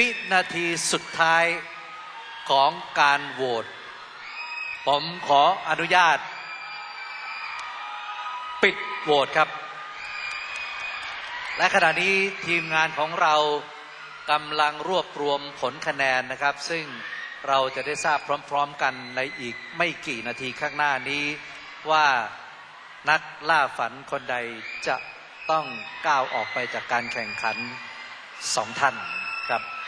วินาทีสุดท้ายของการโหวต ผมขออนุญาต ปิดโหวตครับ และขณะนี้ทีมงานของเรากำลังรวบรวมผลคะแนนนะครับ ซึ่งเราจะได้ทราบพร้อมๆกันในอีกไม่กี่นาทีข้างหน้านี้ว่านักล่าฝันคนใดจะต้องก้าวออกไปจากการแข่งขันสองท่านครับ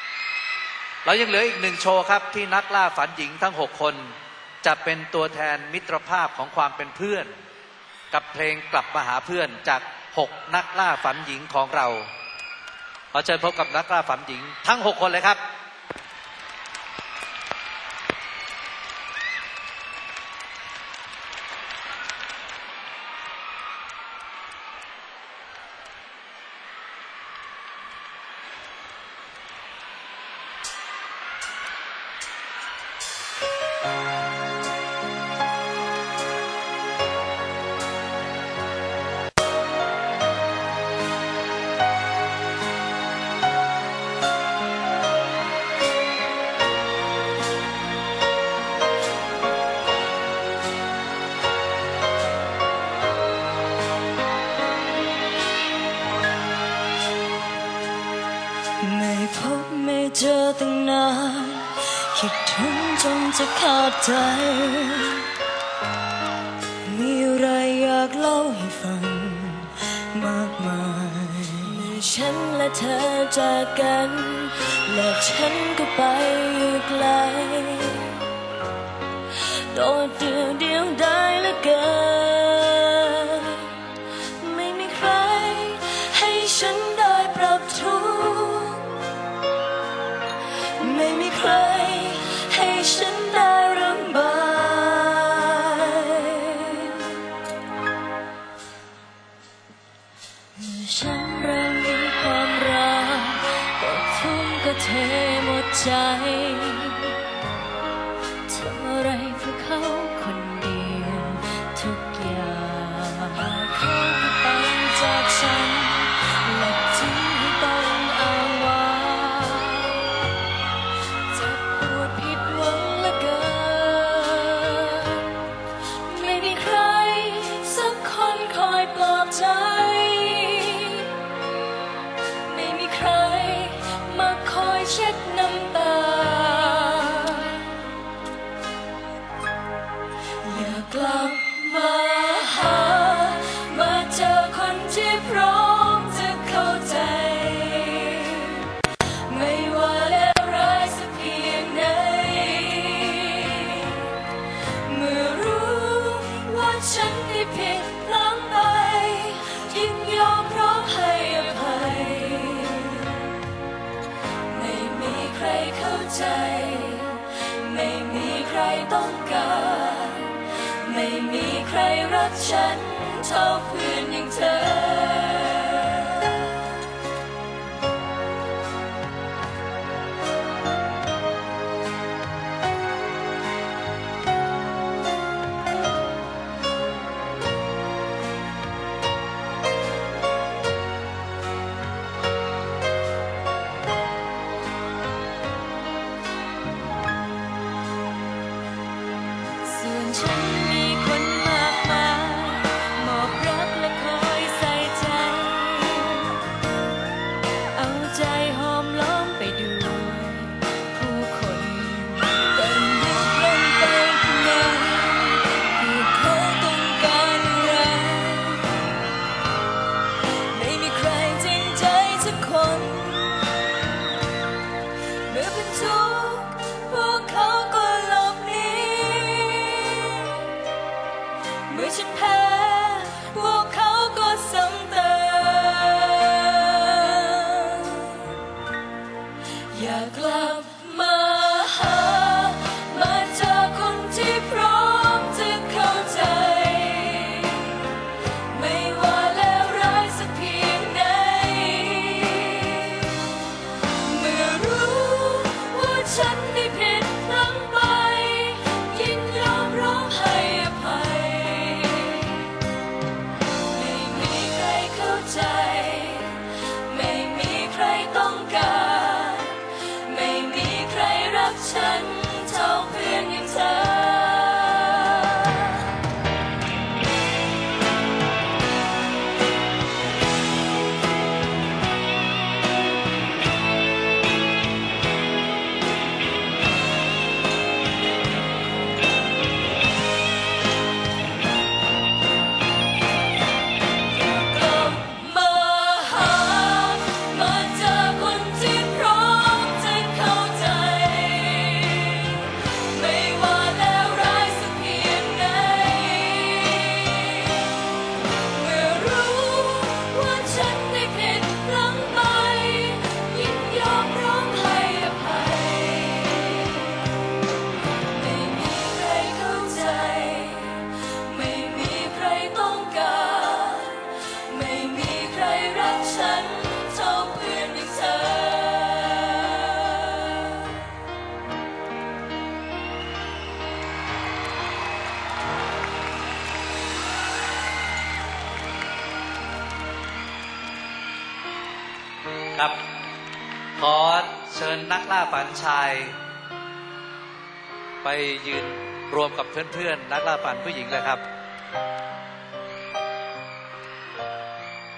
เรายังเหลืออีกหนึ่งโชว์ครับที่นักล่าฝันหญิงทั้ง 6 คน จะเป็นตัวแทนมิตรภาพของความเป็นเพื่อน กับเพลงกลับมาหาเพื่อนจาก 6 นักล่าฝันหญิงของเราขอเชิญพบกับนักล่าฝันหญิงทั้ง 6 คนเลยครับ จอตั้งนานคิดถึงจนจะขาดใจ มีอะไรอยากเล่าให้ฟังมากมายเมื่อฉันและเธอจากกัน และฉันก็ไปอยู่ไกลโดดเดียวเดียวได้เหลือเกิน ไม่มีใครให้ฉันได้ระบายเมื่อฉันเริ่มมีความรักก็ทุ่มก็เทหมดใจ กลับมาหา มาเจอคนที่พร้อมจะเข้าใจ ไม่ว่าแล้วร้ายสักเพียงไหน เมื่อรู้ว่าฉันได้ผิดพลั้งไปยิ่งยอมพร้อมให้อภัย ไม่มีใครเข้าใจ ไม่มีใครต้องการ ใครรักฉันเท่าเพื่อนอย่างเธอส่วนฉันมีคน ครับ ขอเชิญนักล่าฝันชาย ไปยืนรวมกับเพื่อนๆ นักล่าฝันผู้หญิงเลยครับ